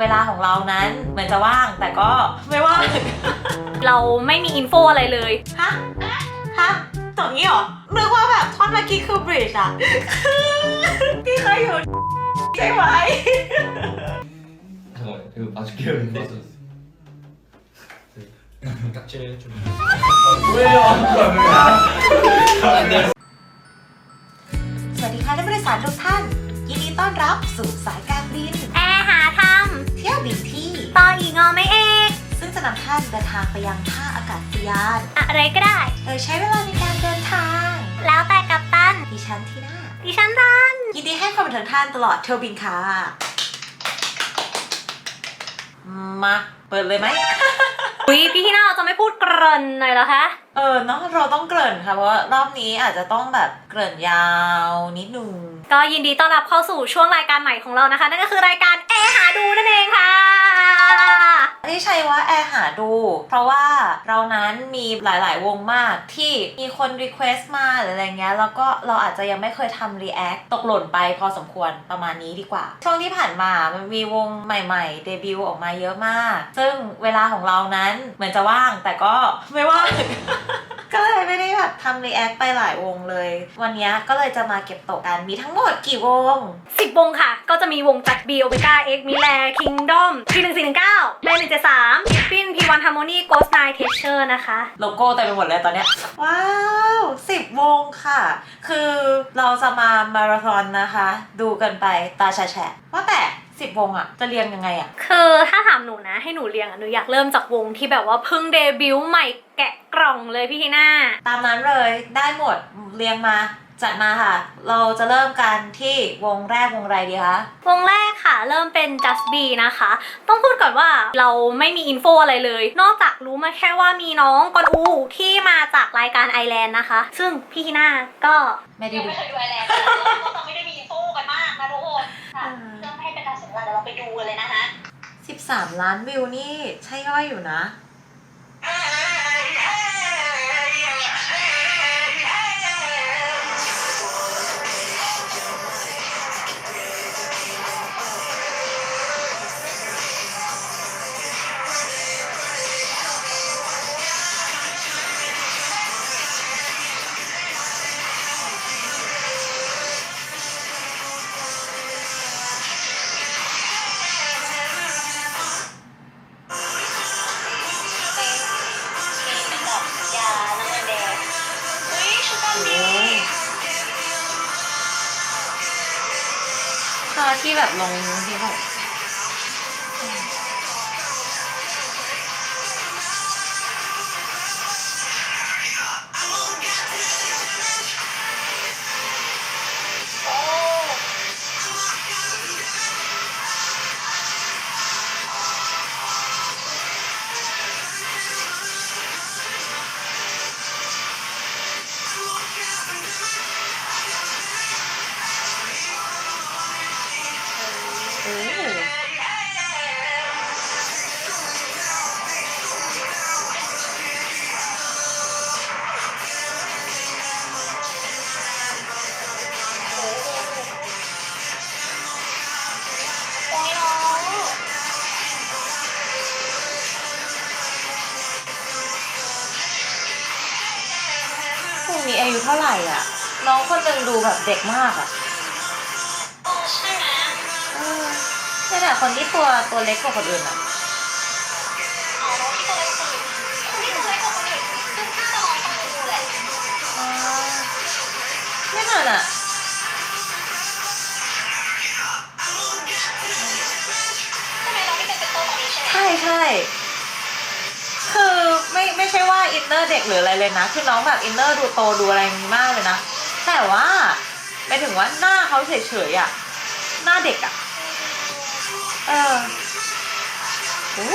เวลาของเรานั้นเหมือนจะว่างแต่ก็ไม่ว่าง เราไม่มีอินโฟอะไรเลย ฮะ ฮะตรงนี้เหรอ นึกว่าแบบท่อนเมื่อกี้คือบริดจ์อะ ที่เคยอยู่ ใช่ไหม 잠깐만 이거 맞출게요 이거 깍질 좀. 뭐예요 안돼 สวัสดีค่ะท่านผู้โดยสารทุกท่าน ยินดีต้อนรับสู่สายการ าร นำท่านเดินทางไปยังท่าอากาศยาน อะไรก็ได้ โดยใช้เวลาในการเดินทาง แล้วแต่กัปตัน ดิฉันที่หน้า ดิฉันรัน ยินดีให้ความบันเทิงท่านตลอดเที่ยวบินค่ะ มา เปิดเลยไหมวิพี่ที่น่าเราจะไม่พูดเกริ่นหน่อยเหรอคะ เออเนาะเราต้องเกริ่นค่ะ เพราะว่ารอบนี้อาจจะต้องแบบเกริ่นยาวนิดนึง ก็ยินดีต้อนรับเข้าสู่ช่วงรายการใหม่ของเรานะคะ นั่นก็คือรายการแอร์หาดูนั่นเองค่ะ ที่ใช้ว่าแอร์หาดู เพราะว่าเรานั้นมีหลาย ๆ วงมากที่มีคนรีเควสต์มาหรืออะไรเงี้ยแล้วก็เราอาจจะยังไม่เคยทำรีแอคตกหล่นไปพอสมควรประมาณนี้ดีกว่า ช่วงที่ผ่านมามันมีวงใหม่ ๆ เดบิวต์ออกมาเยอะมาก ซึ่งเวลาของเรานั้นเหมือนจะว่างแต่ก็ไม่ว่าง ก็เลยไม่ได้แบบทำรีแอคไปหลายวงเลย วันนี้ก็เลยจะมาเก็บตกกันมีทั้งหมดกี่วง สิบวงค่ะ ก็จะมีวงจัดบีโอเบก้าเอ็กมิแลคิงดอมพีหนึ่งสี่หนึ่งเก้าเบนหนึ่งเจ็ดสามฟินพีวันฮาร์โมนีโกสไนเทเชอร์นะคะ โลโก้เต็มไปหมดเลยตอนเนี้ย ว้าวสิบวงค่ะ คือเราจะมามาราธอนนะคะ ดูกันไปตาแฉะๆว่าแต่ สิบวงอะจะเรียงยังไงอะคือถ้าถามหนูนะให้หนูเรียงอะหนูอยากเริ่มจากวงที่แบบว่าเพิ่งเดบิวต์ใหม่แกะกล่องเลยพี่ทีน่าตามนั้นเลยได้หมดเรียงมา จัดมาค่ะ เราจะเริ่มกันที่วงแรกวงอะไรดีคะ วงแรกค่ะ เริ่มเป็น Just Be นะคะ ต้องพูดก่อนว่าเราไม่มีอินโฟอะไรเลย นอกจากรู้มาแค่ว่ามีน้องกอนอูที่มาจากรายการไอแลนด์นะคะ ซึ่งพี่ทีน่าก็ไม่ได้ยังดูไม่เคยดูไอแลนด์เลยเราจะไม่ได้มีอินโฟกันมากนะทุกคนค่ะอืมเพื่อไม่ให้เป็นการเสียเวลาเดี๋ยวเราไปดูกันเลยนะคะ13 ล้านวิวนี่ใช่ย่อยอยู่นะเป็น ท่าที่แบบลงที่แบบ นี้อายุเท่าไหร่อะ น้องคนหนึ่งดูแบบเด็กมากอะโอ้ใช่ไหมเออนี่แหละคนที่ตัวตัวเล็กกว่าคนอื่นอะ อ๋อน้องที่ตัวเล็กกว่าคนอื่นคนที่ตัวเล็กกว่าคนอื่นซึ่งน่าจะน้องต้องดูแหละอ๋อไม่นานอะ ใช่ไหมน้องที่เป็นเป็นโตกว่านี้ใช่ไหม ใช่ใช่คือ ไม่ไม่ใช่ว่าอินเนอร์เด็กหรืออะไรเลยนะ คือน้องแบบอินเนอร์ดูโตดูอะไรอย่างนี้มากเลยนะ แต่ว่าไปถึงว่าหน้าเขาเฉยๆอะ หน้าเด็กอะ เออโอ้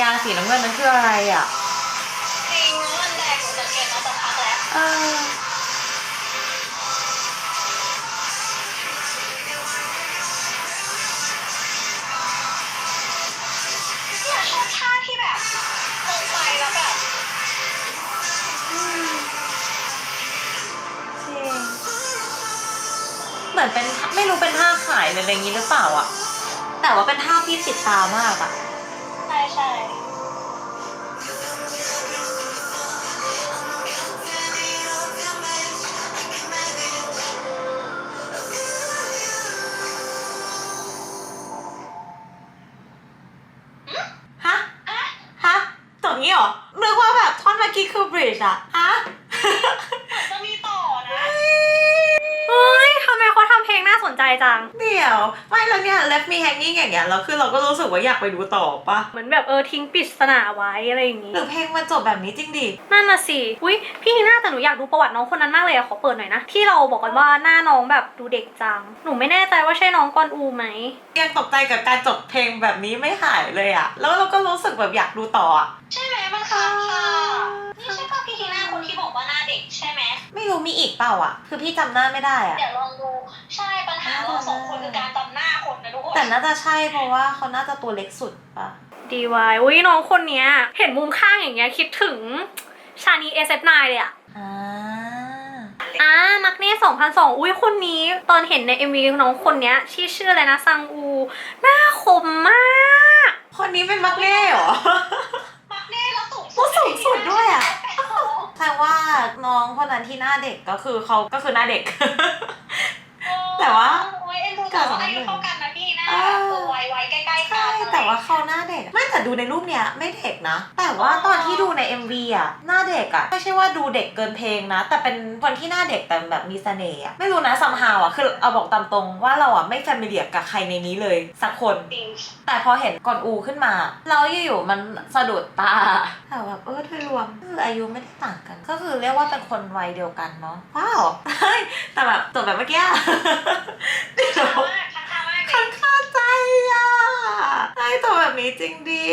ยาสีน้ำเงินมันคืออะไรอะจริงมันแดงหนูสังเกตมาสักพักแล้ว ไม่รู้เป็นท่าขายหรืออะไรอย่างนี้หรือเปล่าอะแต่ว่าเป็นท่าที่ติดตามากอะใช่ใช่ฮะ ฮะจบงี้เหรอนึกว่าแบบท่อนเมื่อกี้คือบริดจ์อะ งเดี๋ยวไม่แล้วเนี่ย left me hanging อย่างเงี้ยแล้วคือเราก็รู้สึกว่าอยากไปดูต่อปะเหมือนแบบเออทิ้งปริศนาไว้อะไรอย่างงี้หรือเพลงมันจบแบบนี้จริงดินั่นน่ะสิอุ้ยพี่นีน่าแต่หนูอยากดูประวัติน้องคนนั้นมากเลยอะขอเปิดหน่อยนะ ที่เราบอกกันว่าหน้าน้องแบบดูเด็กจัง หนูไม่แน่ใจว่าใช่น้องกอนอูไหมยังตกใจกับการจบเพลงแบบนี้ไม่หายเลยอะแล้วเราก็รู้สึกแบบอยากดูต่ออะใช่ไหมมันค้างคานี่ใช่ป่ะพี่ ทีน่าคนที่บอกว่าหน้าเด็กใช่ไหมไม่รู้มีอีกเปล่าอะคือพี่จำหน้าไม่ได้อะเดี๋ยวลองดูใช่ปัญหาเราสองคนคือการจำหน้าคนนะทุกคนแต่น่าจะใช่เพราะว่าเขาน่าจะตัวเล็กสุดปะดีวายอุ้ยน้องคนเนี้ย เห็นมุมข้างอย่างเงี้ยคิดถึงชานี SF9 เลยอะอ่า อ่ามักเน่2002อุ้ยคนนี้ ตอนเห็นใน MV น้องคนเนี้ยชื่อชื่ออะไรนะซังอู หน้าคมมาก คนนี้เป็นมักเน่เหรอ มักเน่เราสูงโอ้สูงสุดด้วยอะ แสดงว่าน้องคนนั้นที่หน้าเด็กก็คือเขาก็คือหน้าเด็ก แต่ว่า โอ้ยเอ็นดูแต่ว่าอายุเท่ากันนะ พี่นะเออตัววัยวัยใกล้ๆกัใช่นแต่ว่าเขาหน้าเด็ก ไม่แต่ดูในรูปเนี้ยไม่เด็กนะ แต่ว่าตอนที่ดูใน MV อะหน้าเด็กอะไม่ใช่ว่าดูเด็กเกินเพลงนะ แต่เป็นคนที่หน้าเด็กแต่แบบมีเสน่ห์อะไม่รู้นะซัมฮาวอะคือเอาบอกตามตรงว่าเราอะไม่แฟมิเลียกับใครในนี้เลยสักคน จริงแต่พอเห็นก่อนอูขึ้นมาเราอยู่ๆมันสะดุดตาแต่แบบเออโดยรวมคืออายุไม่ได้ต่างกัน ก็คือเรียกว่าเป็นคนวัยเดียวกันเนาะว้าวเฮ้ยแต่แบบจบแบบเมื่อกี้อะเดี๋ยวค้าค้างคามากเลย แบบนี้จริงดี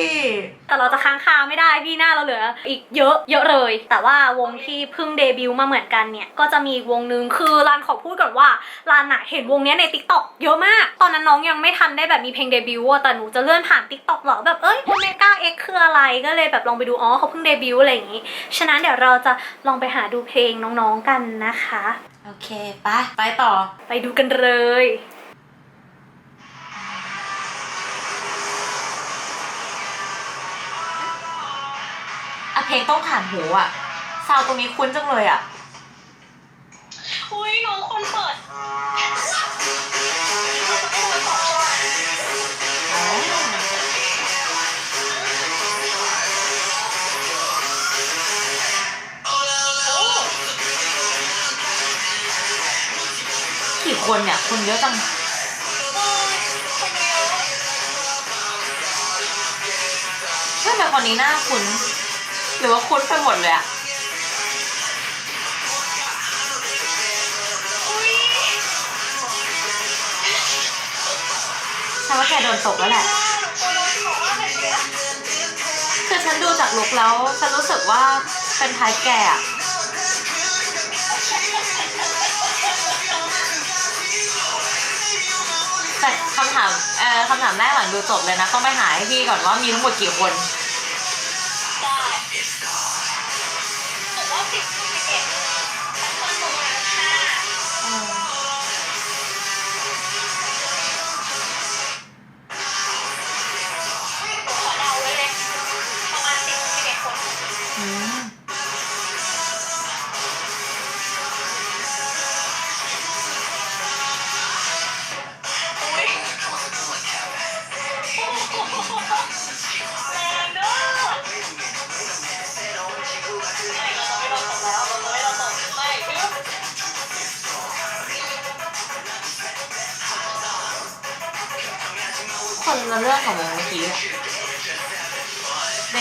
แต่เราจะค้างคาไม่ได้พี่หน้าเราเหลือ อีกเยอะเยอะเลย แต่ว่าวงที่เพิ่งเดบิวต์มาเหมือนกันเนี่ย ก็จะมีอีกวงนึงคือรันขอพูดก่อนว่ารันอะเห็นวงเนี้ยใน t ิ k t o k เยอะมาก ตอนนั้นน้องยังไม่ทันได้แบบมีเพลงเดบิวต์อะแต่หนูจะเลื่อนผ่าน t ิ k t o k เหรอแบบเอ้ยโอเมก้าเอ็กคืออะไรก็เลยแบบลองไปดูอ๋อเขาเพิ่งเดบิวต์อะไรอย่างงี้ฉะนั้นเดี๋ยวเราจะลองไปหาดูเพลงน้องๆกันนะคะ โอเคไปไปต่อ ไปดูกันเลย เพลงต้องผ่านหูอะซาวตรงนี้คุ้นจังเลยอะ อุ้ยน้องคนเปิดกี่คนเนี่ยคนเยอะจังใช่แต่คนนี้หน้าคุ้น หรือว่าคุ้นไปหมดเลยอะอุ้ยใช่ว่าแกโดนตกแล้วแหละ คือฉันดูจากลุคแล้ว ฉันรู้สึกว่าเป็นท้ายแกอะแต่คำถามเอ่อคำถามแรกหลังดูจบเลยนะ ต้องไปหาให้พี่ก่อนว่ามีทั้งหมดกี่คน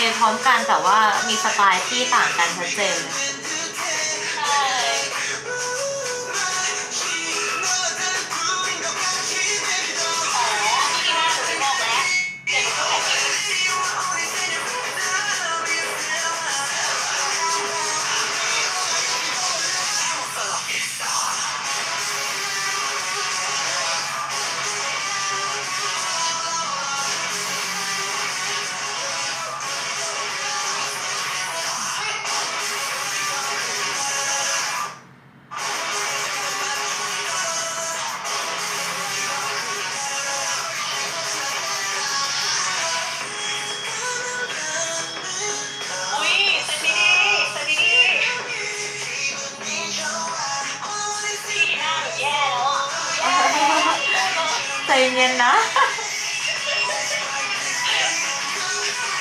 เดนพร้อมกันแต่ว่ามีสไตล์ที่ต่างกันชัดเจนเลย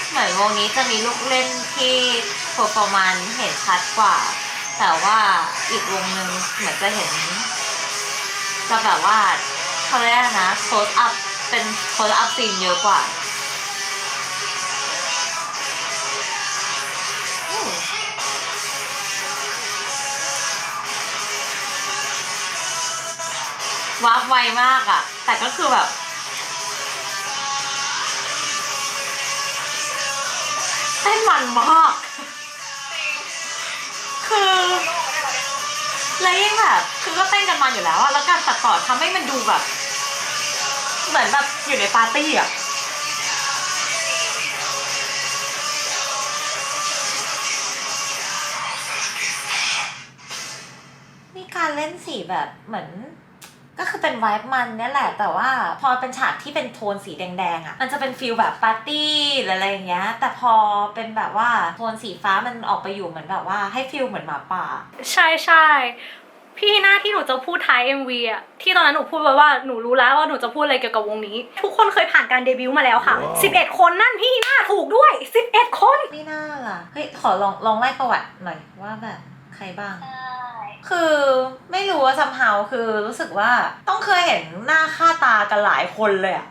เหมือนวงนี้จะมีลูกเล่นที่โปร o ร a ม c e เห็นชัดกว่า แต่ว่าอีกวงหนึ่งเหมือนจะเห็น จะแบบว่าเขาเรียกอะไรนะโ o สอัพเป็นโ o สอัพซีนเยอะกว่าอืมวาไวมากอะแต่ก็คือแบบ เต้นมันมาก คือแล้วยิ่งแบบคือก็เต้นกันมันอยู่แล้วอะแล้วการตัดต่อทำให้มันดูแบบ เหมือนแบบอยู่ในปาร์ตี้อะมีการเล่นสีแบบเหมือน ก็คือเป็นไวท์มันเนี่ยแหละ แต่ว่าพอเป็นฉากที่เป็นโทนสีแดงๆอะ่ะ มันจะเป็นฟิลแบบปาร์ตี้หรืออะไรอย่างเงี้ย แต่พอเป็นแบบว่าโทนสีฟ้ามันออกไปอยู่เหมือนแบบว่าให้ฟิลเหมือนหมาป่า ใช่ใช่พี่หน้าที่หนูจะพูดท้าย MV อะที่ตอนนั้นหนูพูดไว้ว่าหนูรู้แล้วว่าหนูจะพูดอะไรเกี่ยวกับวงนี้ ทุกคนเคยผ่านการเดบิวต์มาแล้วค่ะ 11 คนนั่นพี่หน้าถูกด้วย 11 คน ไม่น่าล่ะ เฮ้ย ขอลองลองไล่ประวัติหน่อยว่าแบบใครบ้างคือไม่รู้ว่าซัมเฮาคือรู้สึกว่าต้องเคยเห็นหน้าค่าตากันหลายคนเลยอะ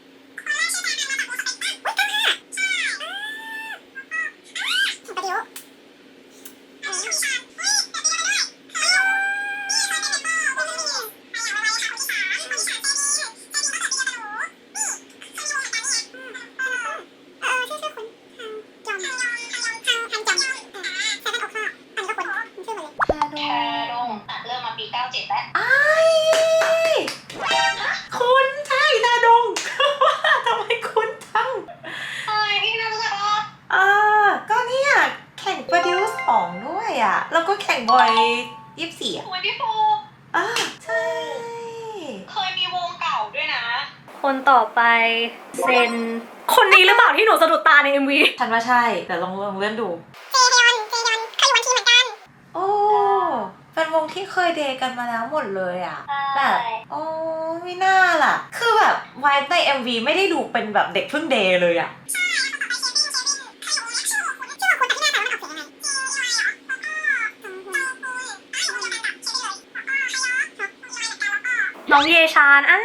บอยยี่สี่อะคุยพี่ฟูอ่าใช่ เคยมีวงเก่าด้วยนะ คนต่อไปเซนคนนี้หรือเปล่าที่หนูสะดุดตาใน MV ฉันว่าใช่ แต่ลองลองเลื่อนดูโอ้ เป็นวงที่เคยเดทกันมาแล้วหมดเลยอะ แบบ โอ้ไม่น่าล่ะ คือแบบไวท์ใน MV ไม่ได้ดูเป็นแบบเด็กเพิ่งเดย์เลยอะ น้องเยชานอ่า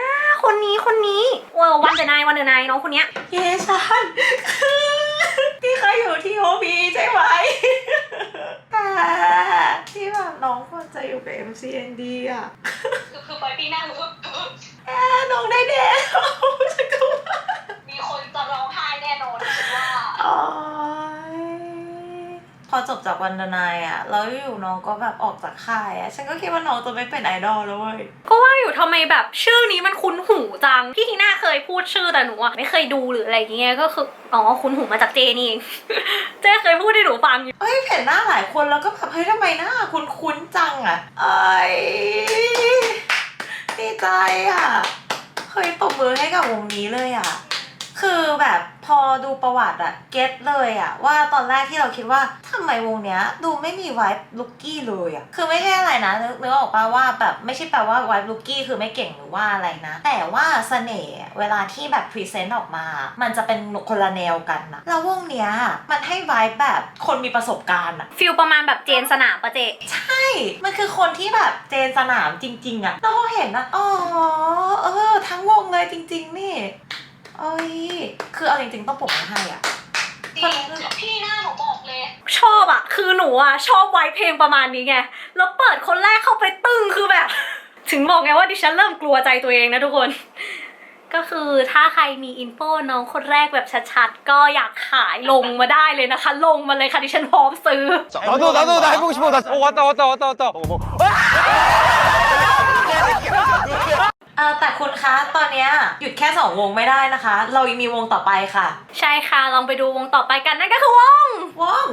คนนี้คนนี้เออวันเดอร์ไนวันเดอร์ไนน้องคนเนี้ยเยชันที่เคยอยู่ที่โอพีใช่ไหมแต่ที่แบบน้องควรจะอยู่กับ MCND อะ คือคือไปปีหน้ารู้ว่าแอะน้องได้เดท อจบจากวันเดนายอะแล้วอยู่น้องก็แบบออกจากค่ายอะฉันก็คิดว่าน้องจะไม่เป็นไอดอลแล้วเว้ยก็ว่าอยู่ทำไมแบบชื่อนี้มันคุ้นหูจัง พี่ทีน่าเคยพูดชื่อแต่หนูอะไม่เคยดูหรืออะไรอย่างเงี้ยก็คืออ๋อคุ้นหูมาจากเจนี่เอง เจเคยพูดให้หนูฟังอยู่เอ้ยเห็นหน้าหลายคนแล้วก็แบบเฮ้ยทำไมหน้าคุ้นคุ้นๆจังอะเอ้ยดีใจอะเฮ้ยตบมือให้กับวงนี้เลยอะคือแบบ พอดูประวัติอะเก็ตเลยอะว่าตอนแรกที่เราคิดว่าทำไมวงเนี้ย ดูไม่มีไวท์ลุกกี้เลยอะคือไม่ใช่อะไรนะนึกนึกออกปะว่าแบบไม่ใช่แปลว่าไวท์ลุกกี้คือไม่เก่งหรือว่าอะไรนะ แต่ว่าเสน่ห์เวลาที่แบบพรีเซนต์ออกมา มันจะเป็นคนละแนวกันนะแล้ววงเนี้ยมันให้ไวท์แบบคนมีประสบการณ์อะฟิลประมาณแบบเจนสนามปะเจใช่ มันคือคนที่แบบเจนสนามจริง ๆอะแล้วพอเห็นนะอ๋อเออ ทั้งวงเลยจริง ๆ นี่ เอ้ย คือเอาจริง ๆ ต้องปรบมือให้อะ จริงพี่หน้าหนูบอกเลย ชอบอะคือหนูอะชอบไว้เพลงประมาณนี้ไง แล้วเปิดคนแรกเข้าไปตึ้งคือแบบ ถึงบอกไงว่าดิฉันเริ่มกลัวใจตัวเองนะทุกคน ก็คือถ้าใครมีอินโฟน้องคนแรกแบบชัดๆ ก็อยากขายลงมาได้เลยนะคะ ลงมาเลยค่ะดิฉันพร้อมซื้อ 나도 나도 나 해보고 싶어 나 어, 왔다 왔다 왔다 왔다 어, 뭐. เอ อแต่คุณคะตอนเนี้ยหยุดแค่สองวงไม่ได้นะคะ เรายังมีวงต่อไปค่ะ ใช่ค่ะ ลองไปดูวงต่อไปกันนั่นก็คือวง วง